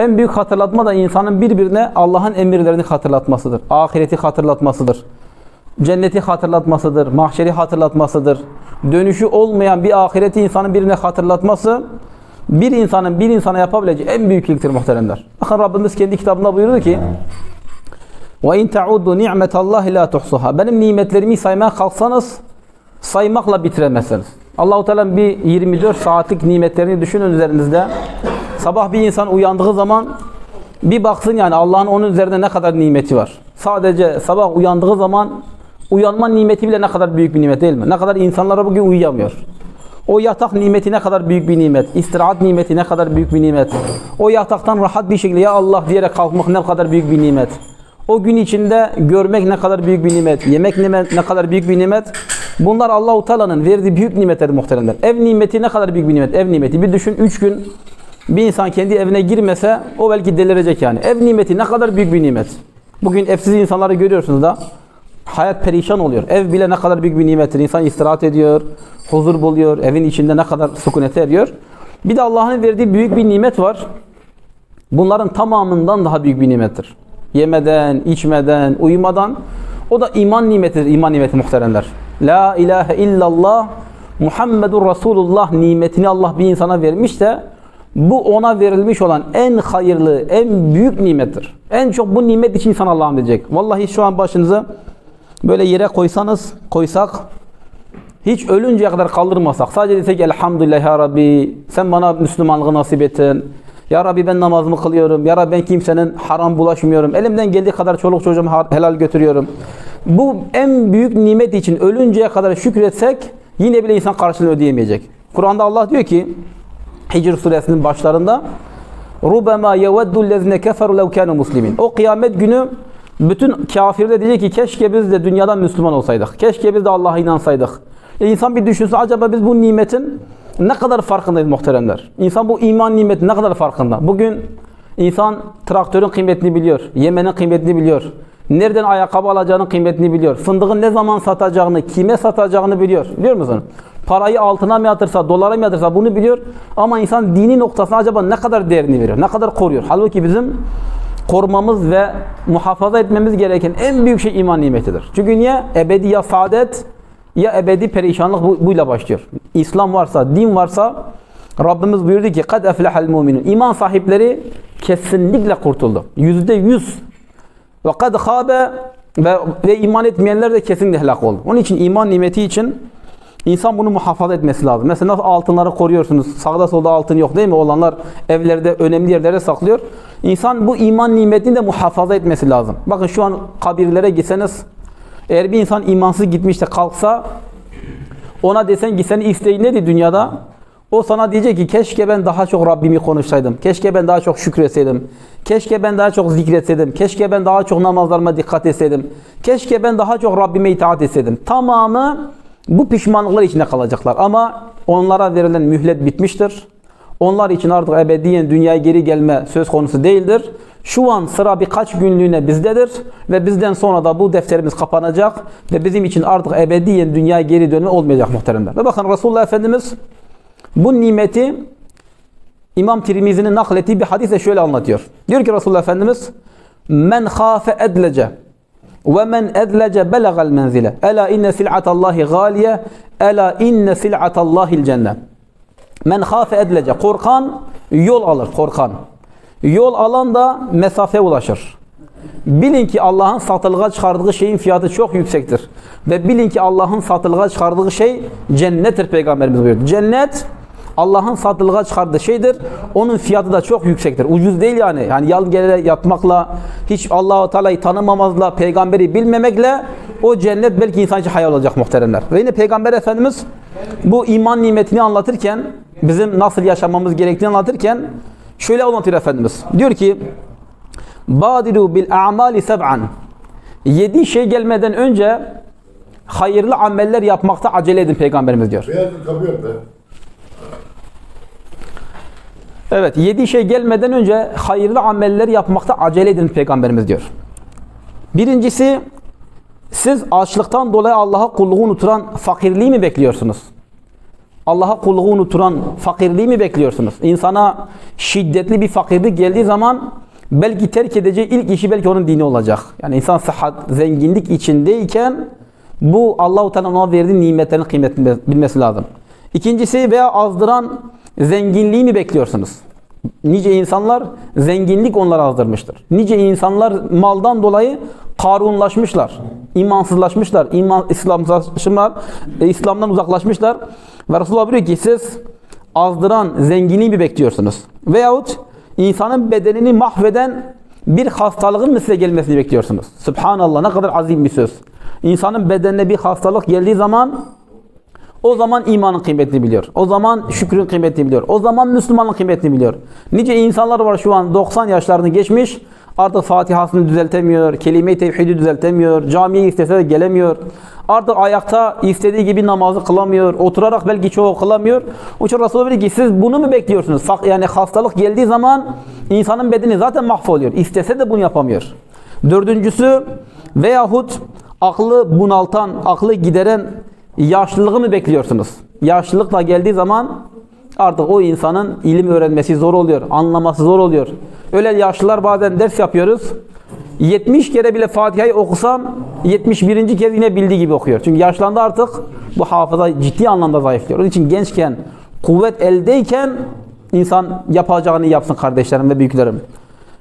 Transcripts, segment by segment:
En büyük hatırlatma da insanın birbirine Allah'ın emirlerini hatırlatmasıdır. Ahireti hatırlatmasıdır. Cenneti hatırlatmasıdır. Mahşeri hatırlatmasıdır. Dönüşü olmayan bir ahireti insanın birine hatırlatması bir insanın bir insana yapabileceği en büyük iyiliktir muhteremler. Bakın Rabbimiz kendi kitabında buyurdu ki ve in ta'uddu ni'metallahi la tuhsuha. Benim nimetlerimi saymaya kalksanız saymakla bitiremezsiniz. Allahu Teala bir 24 saatlik nimetlerini düşünün üzerinizde. Sabah bir insan uyandığı zaman bir baksın yani Allah'ın onun üzerinde ne kadar nimeti var. Sadece sabah uyandığı zaman uyanma nimeti bile ne kadar büyük bir nimet değil mi? Ne kadar insanlara bugün uyuyamıyor. O yatak nimeti ne kadar büyük bir nimet. İstirahat nimeti ne kadar büyük bir nimet. O yataktan rahat bir şekilde ya Allah diyerek kalkmak ne kadar büyük bir nimet. O gün içinde görmek ne kadar büyük bir nimet. Yemek ne kadar büyük bir nimet. Bunlar Allahu Teala'nın verdiği büyük nimetler muhteremler. Ev nimeti ne kadar büyük bir nimet. Ev nimeti. Bir düşün 3 gün bir insan kendi evine girmese o belki delirecek yani. Ev nimeti ne kadar büyük bir nimet. Bugün evsiz insanları görüyorsunuz da hayat perişan oluyor. Ev bile ne kadar büyük bir nimettir. İnsan istirahat ediyor, huzur buluyor, evin içinde ne kadar sükunete eriyor. Bir de Allah'ın verdiği büyük bir nimet var. Bunların tamamından daha büyük bir nimettir. Yemeden, içmeden, uyumadan. O da iman nimetidir, iman nimeti muhteremler. La ilahe illallah Muhammedur Resulullah nimetini Allah bir insana vermiş de bu ona verilmiş olan en hayırlı, en büyük nimettir. En çok bu nimet için insan Allah'ım diyecek. Vallahi şu an başınızı böyle yere koysanız, koysak hiç ölünceye kadar kaldırmasak sadece desek elhamdülillah ya Rabbi sen bana Müslümanlığı nasip ettin. Ya Rabbi ben namazımı kılıyorum. Ya Rabbi ben kimsenin haram bulaşmıyorum. Elimden geldiği kadar çoluk çocuğumu helal götürüyorum. Bu en büyük nimet için ölünceye kadar şükretsek yine bile insan karşılığını ödeyemeyecek. Kur'an'da Allah diyor ki Hicr suresinin başlarında Rubema yeveddu lezine keferu lev kanu muslimin. O kıyamet günü bütün kafirler diyecek ki keşke biz de dünyadan Müslüman olsaydık. Keşke biz de Allah'a inansaydık. E insan bir düşünsün acaba biz bu nimetin ne kadar farkındayız muhteremler? İnsan bu iman nimeti ne kadar farkında? Bugün insan traktörün kıymetini biliyor. Yemenin kıymetini biliyor. Nereden ayakkabı alacağının kıymetini biliyor. Fındığın ne zaman satacağını, kime satacağını biliyor. Biliyor musun? Parayı altına mı yatırsa, dolara mı yatırsa bunu biliyor. Ama insan dini noktasına acaba ne kadar değerini veriyor? Ne kadar koruyor? Halbuki bizim korumamız ve muhafaza etmemiz gereken en büyük şey iman nimetidir. Çünkü niye? Ebedi ya saadet ya ebedi perişanlık bu, buyla başlıyor. İslam varsa, din varsa Rabbimiz buyurdu ki kad eflehal mu'minun. İman sahipleri kesinlikle kurtuldu. Yüzde yüz. Ve kad habe ve, ve iman etmeyenler de kesinlikle helak oldu. Onun için iman nimeti için insan bunu muhafaza etmesi lazım. Mesela nasıl altınları koruyorsunuz? Sağda solda altın yok değil mi? Olanlar evlerde önemli yerlere saklıyor. İnsan bu iman nimetini de muhafaza etmesi lazım. Bakın şu an kabirlere gitseniz eğer bir insan imansız gitmiş de kalksa ona desen ki senin isteğin nedir dünyada? O sana diyecek ki keşke ben daha çok Rabbimi konuşsaydım. Keşke ben daha çok şükretseydim. Keşke ben daha çok zikretseydim. Keşke ben daha çok namazlarıma dikkat etseydim. Keşke ben daha çok Rabbime itaat etseydim. Tamamı bu pişmanlıklar içinde kalacaklar. Ama onlara verilen mühlet bitmiştir. Onlar için artık ebediyen dünyaya geri gelme söz konusu değildir. Şu an sıra birkaç günlüğüne bizdedir ve bizden sonra da bu defterimiz kapanacak ve bizim için artık ebediyen dünyaya geri dönme olmayacak muhteremler. Ve bakın Resulullah Efendimiz bu nimeti İmam Tirmizi'nin naklettiği bir hadise şöyle anlatıyor. Diyor ki Resulullah Efendimiz Men khafe edlece ve men edlece belagal menzile. Ela inne sil'atallahi galiye. Ela inne sil'atallahil cennet. Men khafe edlece. Korkan yol alır. Korkan. Yol alan da mesafe ulaşır. Bilin ki Allah'ın satılığa çıkardığı şeyin fiyatı çok yüksektir. Ve bilin ki Allah'ın satılığa çıkardığı şey cennettir Peygamberimiz buyurdu. Cennet Allah'ın satılığa çıkardığı şeydir. Onun fiyatı da çok yüksektir. Ucuz değil yani. Yani yal gele yatmakla, hiç Allahu Teala'yı tanımamazla, peygamberi bilmemekle o cennet belki insan için hayal olacak muhteremler. Ve yine Peygamber Efendimiz bu iman nimetini anlatırken, bizim nasıl yaşamamız gerektiğini anlatırken şöyle anlatıyor Efendimiz. Diyor ki Badiru bil a'mali seb'an Yedi şey gelmeden önce hayırlı ameller yapmakta acele edin Peygamberimiz diyor. Beyaz bir kapıyor be. Evet, yedi şey gelmeden önce hayırlı ameller yapmakta acele edin Peygamberimiz diyor. Birincisi, siz açlıktan dolayı Allah'a kulluğu unuturan fakirliği mi bekliyorsunuz? Allah'a kulluğu unuturan fakirliği mi bekliyorsunuz? İnsana şiddetli bir fakirlik geldiği zaman belki terk edeceği ilk işi belki onun dini olacak. Yani insan sıhhat, zenginlik içindeyken bu Allah-u Teala'nın ona verdiği nimetlerin kıymetini bilmesi lazım. İkincisi veya azdıran zenginliği mi bekliyorsunuz? Nice insanlar zenginlik onları azdırmıştır. Nice insanlar maldan dolayı karunlaşmışlar, imansızlaşmışlar, iman İslamlaşmışlar, e, İslam'dan uzaklaşmışlar. Ve Resulullah buyuruyor ki siz azdıran zenginliği mi bekliyorsunuz? Veyahut insanın bedenini mahveden bir hastalığın mı size gelmesini bekliyorsunuz? Subhanallah ne kadar azim bir söz. İnsanın bedenine bir hastalık geldiği zaman o zaman imanın kıymetini biliyor. O zaman şükrün kıymetini biliyor. O zaman Müslümanın kıymetini biliyor. Nice insanlar var şu an 90 yaşlarını geçmiş. Artık Fatihasını düzeltemiyor. Kelime-i tevhidi düzeltemiyor. Camiye istese de gelemiyor. Artık ayakta istediği gibi namazı kılamıyor. Oturarak belki çoğu kılamıyor. O için Resulullah diyor ki siz bunu mu bekliyorsunuz? Yani hastalık geldiği zaman insanın bedeni zaten mahvoluyor. İstese de bunu yapamıyor. Dördüncüsü veyahut aklı bunaltan, aklı gideren yaşlılığı mı bekliyorsunuz? Yaşlılık da geldiği zaman artık o insanın ilim öğrenmesi zor oluyor, anlaması zor oluyor. Öyle yaşlılar bazen ders yapıyoruz. 70 kere bile Fatiha'yı okusam 71. kez yine bildiği gibi okuyor. Çünkü yaşlandı artık bu hafıza ciddi anlamda zayıflıyor. Onun için gençken, kuvvet eldeyken insan yapacağını yapsın kardeşlerim ve büyüklerim.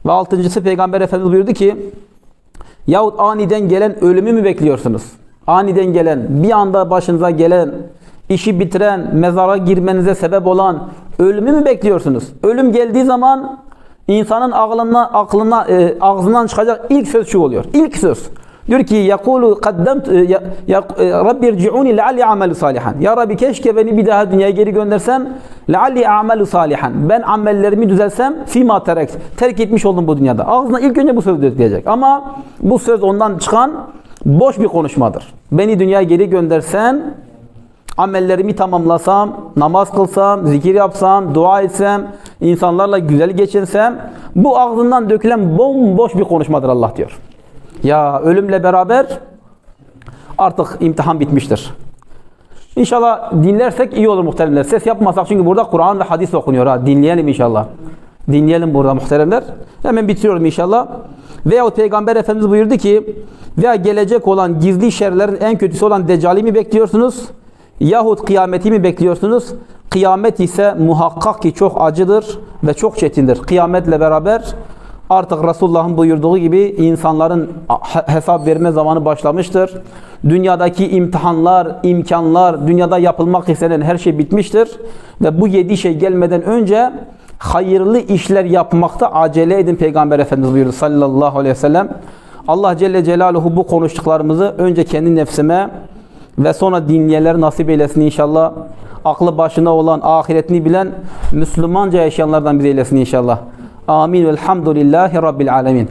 Ve altıncısı Peygamber Efendimiz buyurdu ki Yahut aniden gelen ölümü mü bekliyorsunuz? Aniden gelen, bir anda başınıza gelen, işi bitiren, mezara girmenize sebep olan ölümü mü bekliyorsunuz? Ölüm geldiği zaman insanın aklına, aklına e, ağzından çıkacak ilk söz şu oluyor. İlk söz. Diyor ki yakulu kaddemt e, Rabbi irci'uni lealli amelu salihan. Ya Rabbi keşke beni bir daha dünyaya geri göndersen lealli amelu salihan. Ben amellerimi düzelsem fima terek. Terk etmiş oldum bu dünyada. Ağzına ilk önce bu söz diyecek. Ama bu söz ondan çıkan boş bir konuşmadır. Beni dünyaya geri göndersen amellerimi tamamlasam, namaz kılsam, zikir yapsam, dua etsem, insanlarla güzel geçinsem bu ağzından dökülen bomboş bir konuşmadır Allah diyor. Ya ölümle beraber artık imtihan bitmiştir. İnşallah dinlersek iyi olur muhteremler. Ses yapmasak çünkü burada Kur'an ve hadis okunuyor ha. Dinleyelim inşallah. Dinleyelim burada muhteremler. Hemen bitiriyorum inşallah. Veyahut Peygamber Efendimiz buyurdu ki veya gelecek olan gizli şerlerin en kötüsü olan Deccali mi bekliyorsunuz? Yahut kıyameti mi bekliyorsunuz? Kıyamet ise muhakkak ki çok acıdır ve çok çetindir. Kıyametle beraber artık Resulullah'ın buyurduğu gibi insanların hesap verme zamanı başlamıştır. Dünyadaki imtihanlar, imkanlar, dünyada yapılmak istenen her şey bitmiştir. Ve bu yedi şey gelmeden önce hayırlı işler yapmakta acele edin Peygamber Efendimiz buyurdu sallallahu aleyhi ve sellem. Allah Celle Celaluhu bu konuştuklarımızı önce kendi nefsime ve sonra dinleyenler nasip eylesin inşallah. Aklı başına olan, ahiretini bilen, Müslümanca yaşayanlardan bize eylesin inşallah. Amin. Velhamdülillahi Rabbil alemin.